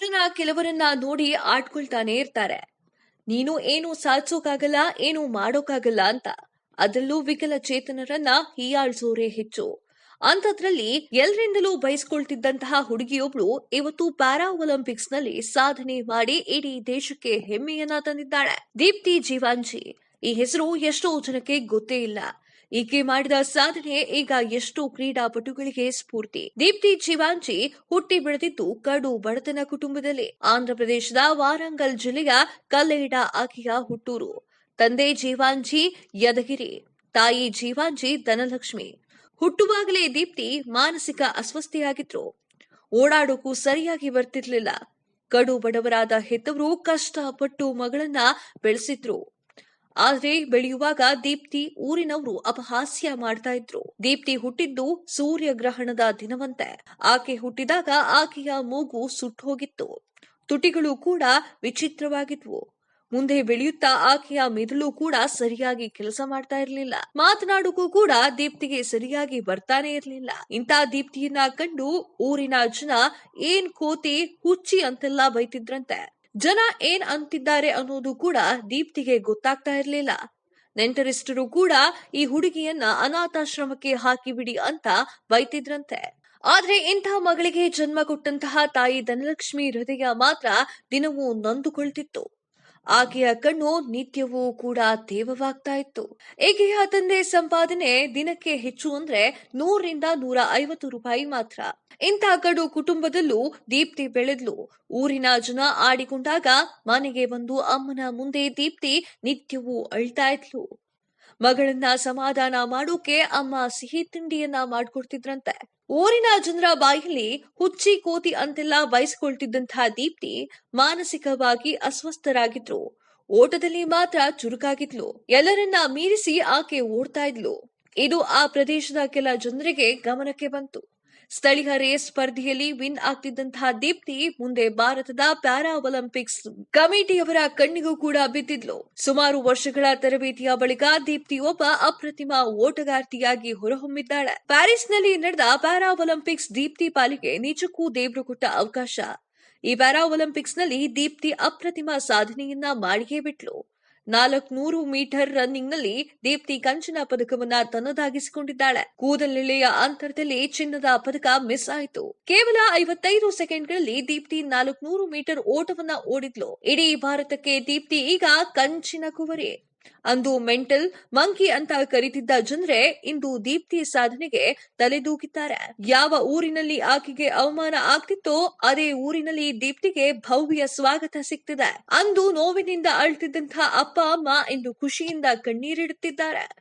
ಜನ ಕೆಲವರನ್ನ ನೋಡಿ ಆಡ್ಕೊಳ್ತಾನೆ ಇರ್ತಾರೆ. ನೀನು ಏನು ಸಾಧಿಸೋಕಾಗಲ್ಲ, ಏನು ಮಾಡೋಕಾಗಲ್ಲ ಅಂತ. ಅದರಲ್ಲೂ ವಿಕಲಚೇತನರನ್ನ ಹೀಯಾಳ್ಸೋರೆ ಹೆಚ್ಚು. ಅಂಥದ್ರಲ್ಲಿ ಎಲ್ಲರಿಂದಲೂ ಬಯಸ್ಕೊಳ್ತಿದ್ದಂತಹ ಹುಡುಗಿಯೊಬ್ಳು ಇವತ್ತು ಪ್ಯಾರಾ ಒಲಿಂಪಿಕ್ಸ್ನಲ್ಲಿ ಸಾಧನೆ ಮಾಡಿ ಇಡೀ ದೇಶಕ್ಕೆ ಹೆಮ್ಮೆಯನ್ನ ತಂದಿದ್ದಾಳೆ. ದೀಪ್ತಿ ಜೀವಾಂಜಿ ಈ ಹೆಸರು ಎಷ್ಟೋ ಜನಕ್ಕೆ ಗೊತ್ತೇ ಇಲ್ಲ. ಈಕೆ ಮಾಡಿದ ಸಾಧನೆ ಈಗ ಎಷ್ಟೋ ಕ್ರೀಡಾಪಟುಗಳಿಗೆ ಸ್ಫೂರ್ತಿ. ದೀಪ್ತಿ ಜೀವಾಂಜಿ ಹುಟ್ಟಿ ಬೆಳೆದಿದ್ದು ಕಡು ಬಡತನ ಕುಟುಂಬದಲ್ಲಿ. ಆಂಧ್ರಪ್ರದೇಶದ ವಾರಂಗಲ್ ಜಿಲ್ಲೆಯ ಕಲ್ಲೇಡ ಆಕೆಯ ಹುಟ್ಟೂರು. ತಂದೆ ಜೀವಾಂಜಿ ಯದಗಿರಿ, ತಾಯಿ ಜೀವಾಂಜಿ ಧನಲಕ್ಷ್ಮಿ. ಹುಟ್ಟುವಾಗಲೇ ದೀಪ್ತಿ ಮಾನಸಿಕ ಅಸ್ವಸ್ಥೆಯಾಗಿದ್ರು. ಓಡಾಡೋಕು ಸರಿಯಾಗಿ ಬರ್ತಿರ್ಲಿಲ್ಲ. ಕಡು ಬಡವರಾದ ಹೆತ್ತವರು ಕಷ್ಟಪಟ್ಟು ಮಗಳನ್ನ ಬೆಳೆಸಿದ್ರು. ಆದ್ರೆ ಬೆಳೆಯುವಾಗ ದೀಪ್ತಿ ಊರಿನವರು ಅಪಹಾಸ್ಯ ಮಾಡ್ತಾ ಇದ್ರು. ದೀಪ್ತಿ ಹುಟ್ಟಿದ್ದು ಸೂರ್ಯಗ್ರಹಣದ ದಿನವಂತೆ. ಆಕೆ ಹುಟ್ಟಿದಾಗ ಆಕೆಯ ಮೂಗು ಸುಟ್ಟೋಗಿತ್ತು. ತುಟಿಗಳು ಕೂಡ ವಿಚಿತ್ರವಾಗಿದ್ವು. ಮುಂದೆ ಬೆಳೆಯುತ್ತಾ ಆಕೆಯ ಮೆದುಳು ಕೂಡ ಸರಿಯಾಗಿ ಕೆಲಸ ಮಾಡ್ತಾ ಇರಲಿಲ್ಲ. ಮಾತನಾಡೋಕು ಕೂಡ ದೀಪ್ತಿಗೆ ಸರಿಯಾಗಿ ಬರ್ತಾನೆ ಇರಲಿಲ್ಲ. ಇಂಥ ದೀಪ್ತಿಯನ್ನ ಕಂಡು ಊರಿನ ಜನ ಏನ್ ಕೋತಿ ಹುಚ್ಚಿ ಅಂತೆಲ್ಲ ಬೈತಿದ್ರಂತೆ. ಜನ ಏನ್ ಅಂತಿದ್ದಾರೆ ಅನ್ನೋದು ಕೂಡ ದೀಪ್ತಿಗೆ ಗೊತ್ತಾಗ್ತಾ ಇರಲಿಲ್ಲ. ನೆಂಟರಿಷ್ಟರು ಕೂಡ ಈ ಹುಡುಗಿಯನ್ನ ಅನಾಥಾಶ್ರಮಕ್ಕೆ ಹಾಕಿಬಿಡಿ ಅಂತ ಬೈತಿದ್ರಂತೆ. ಆದ್ರೆ ಇಂತಹ ಮಗಳಿಗೆ ಜನ್ಮ ಕೊಟ್ಟಂತಹ ತಾಯಿ ಧನಲಕ್ಷ್ಮಿ ಹೃದಯ ಮಾತ್ರ ದಿನವೂ ನೊಂದುಕೊಳ್ತಿತ್ತು. ಆಕೆಯ ಕಣ್ಣು ನಿತ್ಯವೂ ಕೂಡ ತೇವವಾಗ್ತಾ ಇತ್ತು ಏಕೆಯ ತಂದೆ ಸಂಪಾದನೆ ದಿನಕ್ಕೆ ಹೆಚ್ಚು ಅಂದ್ರೆ ನೂರರಿಂದ ನೂರ ಐವತ್ತು ರೂಪಾಯಿ ಮಾತ್ರ. ಇಂಥ ಕಡು ಕುಟುಂಬದಲ್ಲೂ ದೀಪ್ತಿ ಬೆಳೆದ್ಲು. ಊರಿನ ಜನ ಆಡಿಕೊಂಡಾಗ ಮನೆಗೆ ಬಂದು ಅಮ್ಮನ ಮುಂದೆ ದೀಪ್ತಿ ನಿತ್ಯವೂ ಅಳ್ತಾ ಇದ್ಲು ಮಗಳನ್ನ ಸಮಾಧಾನ ಮಾಡೋಕೆ ಅಮ್ಮ ಸಿಹಿ ತಿಂಡಿಯನ್ನ ಮಾಡ್ಕೊಡ್ತಿದ್ರಂತೆ. ಊರಿನ ಜನರ ಬಾಯಲ್ಲಿ ಹುಚ್ಚಿ ಕೋತಿ ಅಂತೆಲ್ಲ ಬಯಸ್ಕೊಳ್ತಿದ್ದಂತಹ ದೀಪ್ತಿ ಮಾನಸಿಕವಾಗಿ ಅಸ್ವಸ್ಥರಾಗಿದ್ರು. ಓಟದಲ್ಲಿ ಮಾತ್ರ ಚುರುಕಾಗಿದ್ಲು. ಎಲ್ಲರನ್ನ ಮೀರಿಸಿ ಆಕೆ ಓಡ್ತಾ ಇದ್ಲು. ಇದು ಆ ಪ್ರದೇಶದ ಕೆಲ ಜನರಿಗೆ ಗಮನಕ್ಕೆ ಬಂತು. ಸ್ಥಳೀಯ ರೇಸ್ ಸ್ಪರ್ಧೆಯಲ್ಲಿ ವಿನ್ ಆಗ್ತಿದ್ದಂತಹ ದೀಪ್ತಿ ಮುಂದೆ ಭಾರತದ ಪ್ಯಾರಾ ಒಲಿಂಪಿಕ್ಸ್ ಕಮಿಟಿಯವರ ಕಣ್ಣಿಗೂ ಕೂಡ ಬಿದ್ದಿದ್ಲು. ಸುಮಾರು ವರ್ಷಗಳ ತರಬೇತಿಯ ಬಳಿಕ ದೀಪ್ತಿ ಒಬ್ಬ ಅಪ್ರತಿಮ ಓಟಗಾರ್ತಿಯಾಗಿ ಹೊರಹೊಮ್ಮಿದ್ದಾಳೆ. ಪ್ಯಾರಿಸ್ನಲ್ಲಿ ನಡೆದ ಪ್ಯಾರಾ ಒಲಿಂಪಿಕ್ಸ್ ದೀಪ್ತಿ ಪಾಲಿಗೆ ನಿಜಕ್ಕೂ ದೇವರು ಕೊಟ್ಟ ಅವಕಾಶ. ಈ ಪ್ಯಾರಾ ಒಲಿಂಪಿಕ್ಸ್ನಲ್ಲಿ ದೀಪ್ತಿ ಅಪ್ರತಿಮ ಸಾಧನೆಯನ್ನ ಮಾಡಿಯೇ ಬಿಟ್ಲು. ನಾಲ್ಕುನೂರು ಮೀಟರ್ ರನ್ನಿಂಗ್ನಲ್ಲಿ ದೀಪ್ತಿ ಕಂಚಿನ ಪದಕವನ್ನ ತನ್ನದಾಗಿಸಿಕೊಂಡಿದ್ದಾಳೆ. ಕೂದಲೆಳೆಯ ಅಂತರದಲ್ಲಿ ಚಿನ್ನದ ಪದಕ ಮಿಸ್ ಆಯಿತು. ಕೇವಲ ಐವತ್ತೈದು ಸೆಕೆಂಡ್ಗಳಲ್ಲಿ ದೀಪ್ತಿ ನಾಲ್ಕುನೂರು ಮೀಟರ್ ಓಟವನ್ನ ಓಡಿದ್ಲು. ಇಡೀ ಭಾರತಕ್ಕೆ ದೀಪ್ತಿ ಈಗ ಕಂಚಿನ ಕುವರಿ. ಅಂದು ಮೆಂಟಲ್ ಮಂಕಿ ಅಂತ ಕರೀತಿದ್ದ ಜನರೇ ಇಂದು ದೀಪ್ತಿ ಸಾಧನೆಗೆ ತಲೆದೂಗಿದ್ದಾರೆ ಯಾವ ಊರಿನಲ್ಲಿ ಆಕೆಗೆ ಅವಮಾನ ಆಗ್ತಿತ್ತೋ ಅದೇ ಊರಿನಲ್ಲಿ ದೀಪ್ತಿಗೆ ಭವ್ಯ ಸ್ವಾಗತ ಸಿಗ್ತಿದೆ. ಅಂದು ನೋವಿನಿಂದ ಅಳ್ತಿದ್ದಂತಹ ಅಪ್ಪ, ಅಮ್ಮ ಇಂದು ಖುಷಿಯಿಂದ ಕಣ್ಣೀರಿಡುತ್ತಿದ್ದಾರೆ.